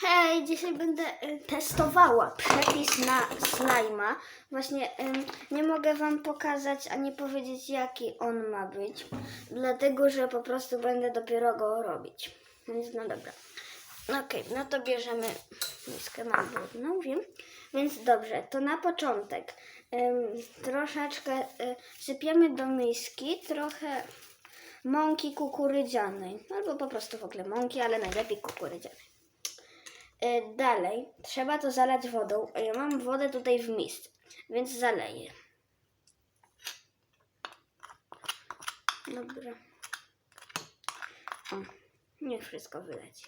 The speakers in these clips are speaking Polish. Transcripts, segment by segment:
Hej, dzisiaj będę y, testowała przepis na slajma. Właśnie nie mogę Wam pokazać ani powiedzieć, jaki on ma być, dlatego że po prostu będę dopiero go robić. Więc no dobra. Okej, no to bierzemy miskę mam brudną, wiem. Więc dobrze, to na początek troszeczkę y, sypiemy do miski trochę mąki kukurydzianej, albo po prostu w ogóle mąki, ale najlepiej kukurydzianej. Y, Dalej trzeba to zalać wodą. a Ja mam wodę tutaj w misce, więc zaleję. Dobra. O, niech wszystko wyleci.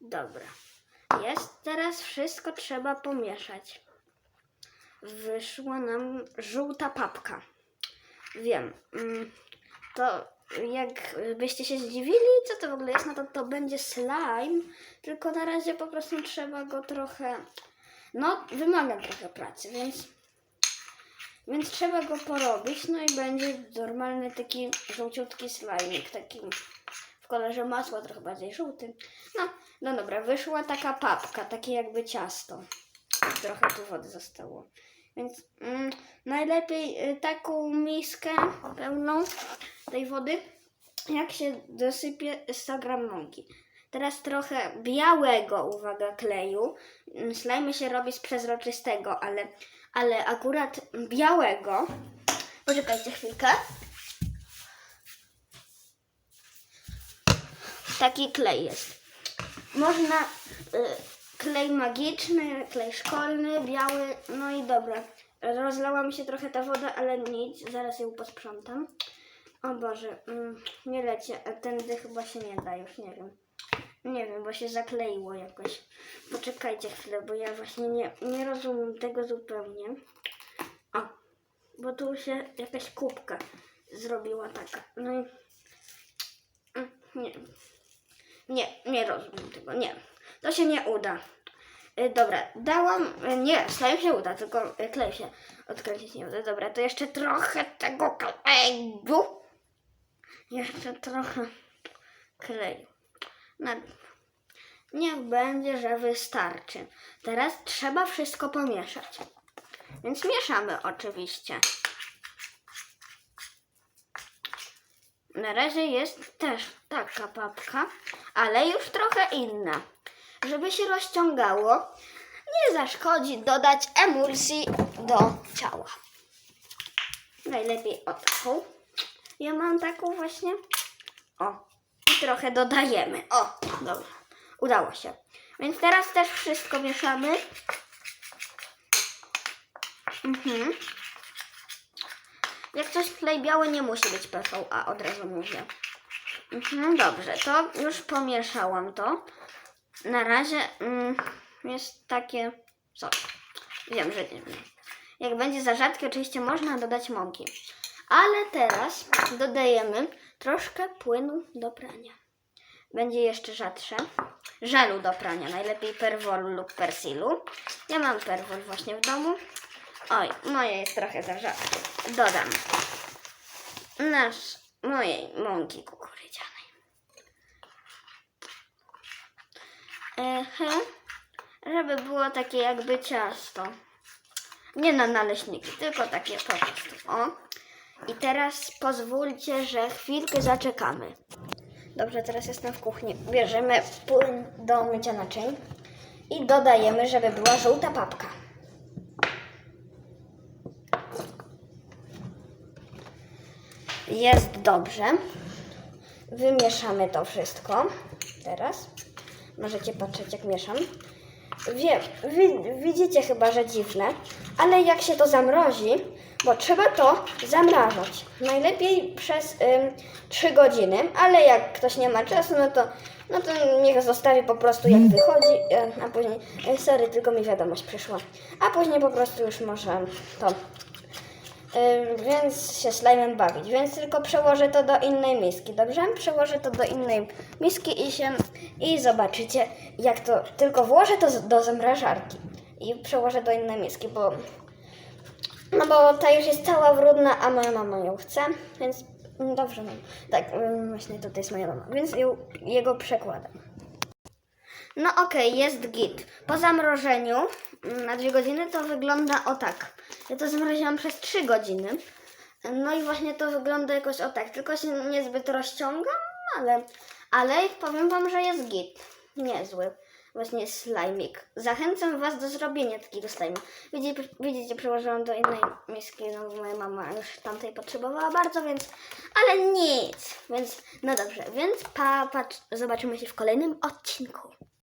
Dobra. Jest. Teraz wszystko trzeba pomieszać. Wyszła nam żółta papka. Wiem. mm, To jak byście się zdziwili, co to w ogóle jest, no to to będzie slime, tylko na razie po prostu trzeba go trochę, no wymaga trochę pracy, więc, więc trzeba go porobić, no i będzie normalny taki żółciutki slajmik, taki w kolorze masła, trochę bardziej żółty. No, no dobra, wyszła taka papka, takie jakby ciasto. Trochę tu wody zostało. Więc mm, najlepiej y, taką miskę pełną tej wody, jak się dosypie 100 gram mąki. Teraz trochę białego, uwaga, kleju. Slajmy się robi z przezroczystego, ale, ale akurat białego. Poczekajcie chwilkę. Taki klej jest. Można y, klej magiczny, klej szkolny, biały, no i dobra. Rozlała mi się trochę ta woda, ale nic, zaraz ją posprzątam. O Boże, mm, nie leci, a tędy chyba się nie da, już nie wiem. Nie wiem, bo się zakleiło jakoś. Poczekajcie chwilę, bo ja właśnie nie, nie rozumiem tego zupełnie. O, bo tu się jakaś kubka zrobiła taka. No i... Mm, Nie nie, nie rozumiem tego, nie. To się nie uda. Y, Dobra, dałam. y, Nie, slime się uda, tylko y, klej się odkręcić nie uda. Dobra, to jeszcze trochę tego kleju. Jeszcze trochę kleju. No, niech będzie, że wystarczy. Teraz trzeba wszystko pomieszać. Więc mieszamy oczywiście. Na razie jest też taka papka, ale już trochę inna. Żeby się rozciągało, nie zaszkodzi dodać emulsji do ciała. Najlepiej o taką. Ja mam taką właśnie. O, i trochę dodajemy. O, dobra, udało się. Więc teraz też wszystko mieszamy. Mhm. Jak coś klej biały nie musi być PVA, od razu mówię. Mhm, dobrze, to już pomieszałam to. Na razie mm, jest takie coś. Wiem, że nie. Jak będzie za rzadkie, oczywiście można dodać mąki. Ale teraz dodajemy troszkę płynu do prania. Będzie jeszcze rzadsze. Żelu do prania, najlepiej perwolu lub persilu. Ja mam perwol właśnie w domu. Oj, moje jest trochę za rzadkie. Dodam nasz, mojej mąki kukurydzianej. Ehe, żeby było takie jakby ciasto. Nie na naleśniki, tylko takie po prostu. O. I teraz pozwólcie, że chwilkę zaczekamy. Dobrze, teraz jestem w kuchni. Bierzemy płyn do mycia naczyń i dodajemy, żeby była żółta papka. Jest dobrze. Wymieszamy to wszystko. Teraz możecie patrzeć, jak mieszam. Wiem, wi, widzicie chyba, że dziwne, ale jak się to zamrozi, bo trzeba to zamrażać. Najlepiej przez ym, 3 godziny, ale jak ktoś nie ma czasu, no to, no to niech zostawi po prostu jak wychodzi, y, a później, y, sorry, tylko mi wiadomość przyszła, a później po prostu już może to więc się slajmem bawić. Więc tylko przełożę to do innej miski, dobrze? Przełożę to do innej miski i się i zobaczycie, jak to tylko włożę to do zamrażarki i przełożę do innej miski, bo no bo ta już jest cała brudna, a moja mama ją chce, więc mm, dobrze mam. Tak, właśnie tutaj jest moja mama, więc ją, jego przekładam. No okej, jest git. Po zamrożeniu mm, na dwie godziny to wygląda o tak. Ja to zamroziłam przez trzy godziny. No i właśnie to wygląda jakoś o tak. Tylko się niezbyt rozciągam, ale, ale powiem Wam, że jest git. Niezły. Właśnie slajmik. Zachęcam Was do zrobienia takiego slajmu. Widzicie, widzicie, przełożyłam do innej miski, no bo moja mama już tamtej potrzebowała bardzo, więc... Ale nic. Więc, no dobrze, więc pa, pa, zobaczymy się w kolejnym odcinku.